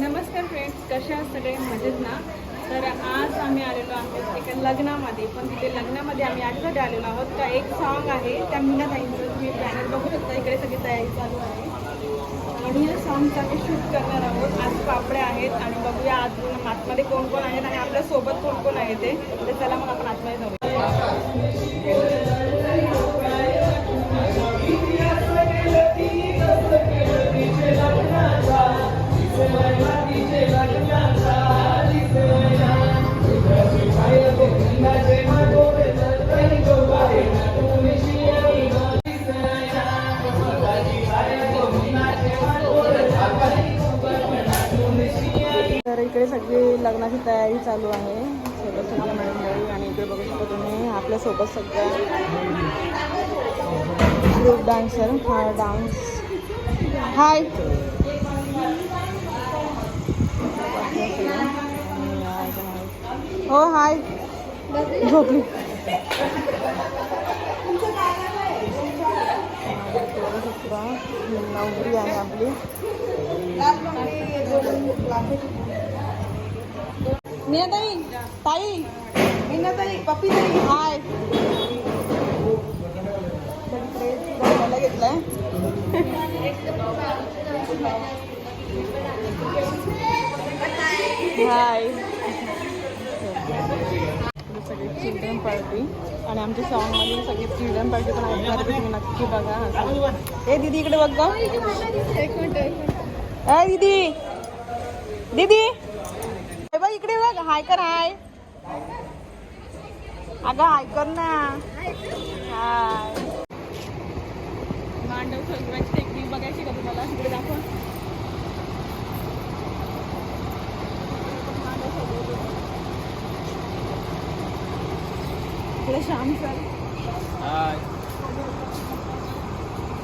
नमस्कार फ्रेंड्स कशा आहात सगळे? मजेत ना? तर आज आम्ही आलेलो आहोत एका लग्नामध्ये. पण तिथे लग्नामध्ये आम्ही याच्यासाठी आलेलो आहोत. का एक सॉन्ग आहे त्या मीनाताईंचं तुम्ही बॅनर बघू शकता इकडे सगळी तयारी चालू आहे. आणि या सॉन्गचं आम्ही शूट करणार आहोत. आज पापड्या आहेत आणि बघूया आज आतमध्ये कोण कोण आहेत आणि आपल्यासोबत कोण कोण आहे ते. तर चला मग आपण आतमध्ये जाऊया. तयारी चालू आहे. सगळं सगळं मंडळी आणि इकडे बघू शकता तुम्ही. आपल्यासोबत सगळं ग्रुप डान्सर हा डान्स हाय हो हाय झोपली नवरी आहे आपली. मीनाताई ताई मीनाताई पप्पी ताई हाय. घेतलाय हाय सगळे चिल्ड्रन पार्टी आणि आमच्या सॉन्गमध्ये सगळे चिल्ड्रन पार्टी पण ऐकणार तुम्ही नक्की बघा. ए दीदी इकडे बघ गं. दीदी. दीदी. बघ हाय कर हाय. अगं हाय कर ना. हाय. मांडव सजवायची टेक्निक बघायची का तुम्हाला? इकडे दाखव. इकडे श्याम सर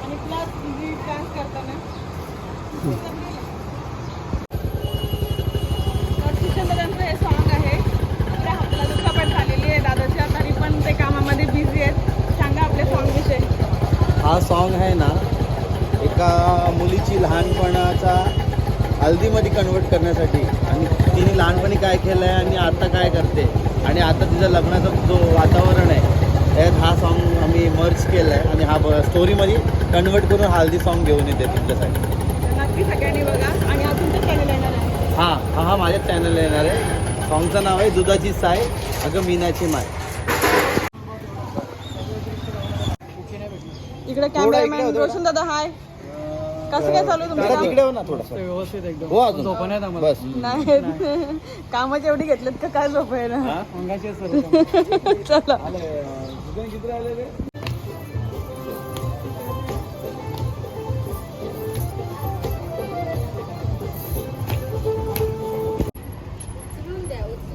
आणि प्लस डान्स करताना. सॉन्ग आहे ना एका मुलीची लहानपणाचा हल्दीमध्ये कन्वर्ट करण्यासाठी. आणि तिने लहानपणी काय केलं आहे आणि आता काय करते? आणि आता तिचं लग्नाचं जो वातावरण आहे त्यात हा सॉन्ग आम्ही मर्ज केला आहे आणि हा ब- स्टोरीमध्ये कन्वर्ट करून हल्दी सॉन्ग घेऊन येते तुमच्यासाठी नक्की सगळ्यांनी बघा. आणि चॅनल येणार आहे. हां हा हा माझ्या चॅनल येणार आहे. सॉन्गचं नाव आहे दुधाची साय अगं मीनाची माय. इकडे कॅमेरामॅन. रोशन दादा हाय. कसं काय चालू आहे तुमचं काम? तिकडे हो ना थोडंसं. व्यवस्थित एकदम. हो अजून. झोपा नाही आम्हाला. बस. नाही. कामाचे एवढी घेतलेत का काय झोप आहे ना? हा? अंगाचे सर्व चला.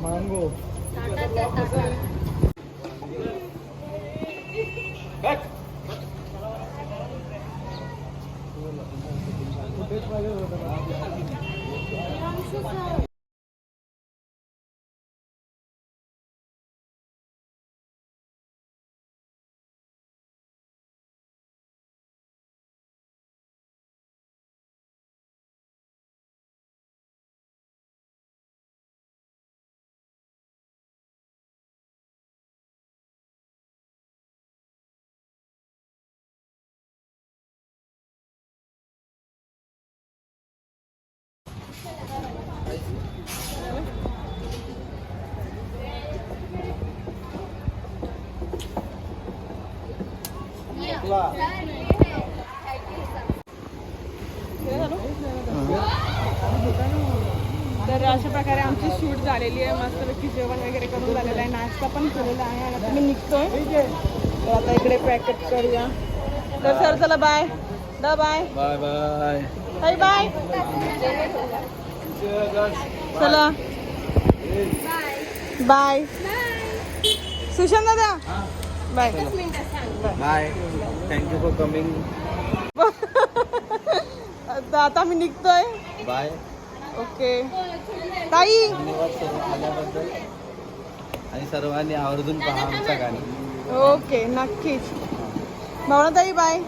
मांगो. 快迎哥哥们，तर अशा प्रकारे आमची शूट झालेली आहे. मस्तपैकी जेवण वगैरे करून झालेलं आहे. नाश्ता पण केलेला आहे आणि आता मी निघतोय. तर आता इकडे पॅकेट करूया. तर सर चला bye the bye bye bye bye bye चला. बाय सुशांत दादा. Bye bye thank you for coming आता मी निघतोय. बाय ओके ताई. धन्यवाद सर्व आल्याबद्दल आणि सर्वांनी आवर्जून पहा आमचं गाणं. ओके नक्कीच. भावनाताई बाय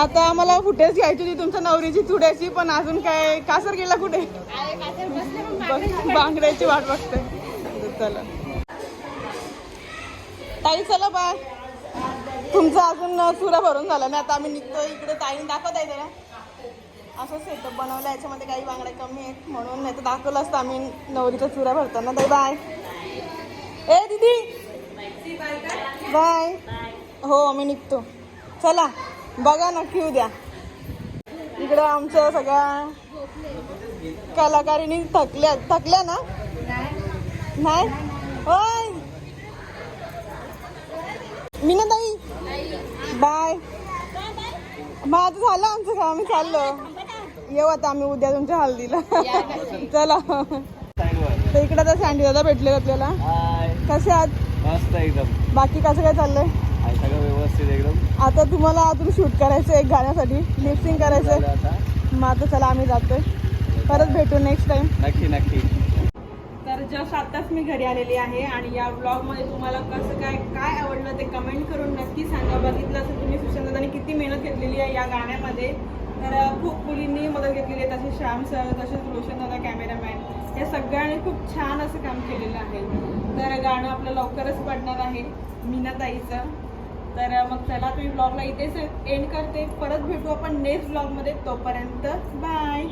आता आम्हाला फुटेज घ्यायची होती तुमच्या नवरीची चुड्याची पण अजून काय कासर गेला कुठे? बांगड्याची वाट बघते. चला. ताई चला बाय तुमचा अजून चुरा भरून झाला. ना आता आम्ही निघतो इकडे. ताईने दाखवत आहे जरा. असं सेटअप बनवलं याच्यामध्ये काही बांगड्या कमी आहेत म्हणून नाही तर दाखवलं असतं आम्ही नवरीचा चुरा भरताना. ताई बाय ए दीदी. बाय हो आम्ही निघतो. चला. बघा नक्की उद्या इकडं आमच्या सगळ्या कलाकारिणी थकल्या थकल्या ना? नाही? होय. मीना ताई बाय माझं झालं आमचं काम आम्ही चाललो. येऊ आता आम्ही उद्या तुमच्या हल्दीला चला. तर इकडे तर सँडी दादा भेटले आपल्याला कसे आहात? मस्त एकदम. बाकी कसं काय चाललंय? सगळं व्यवस्थित एकदम. आता तुम्हाला अजून शूट करायचं एक गाण्यासाठी. लिपसिंग करायचं आता. मग आता चला आम्ही जातोय. परत भेटू नेक्स्ट टाइम नक्की नक्की. जस्ट आत्ताच मी घरी आलेली आहे आणि या ब्लॉगमध्ये तुम्हाला कसं काय काय आवडलं ते कमेंट करून नक्की सांगा. बघितलं असं तुम्ही सुशांतदानी किती मेहनत घेतलेली आहे या गाण्यामध्ये. तर खूप मुलींनी मदत घेतलेली आहे. तसे श्याम सर तसेच रोशन दादा कॅमेरामॅन या सगळ्यांनी खूप छान असं काम केलेलं आहे. तर गाणं आपलं लवकरच पडणार आहे मीनाताईचं. तर मग चला तुम्ही ब्लॉगला इथेच एंड करते. परत भेटू आपण नेक्स्ट ब्लॉगमध्ये तोपर्यंत बाय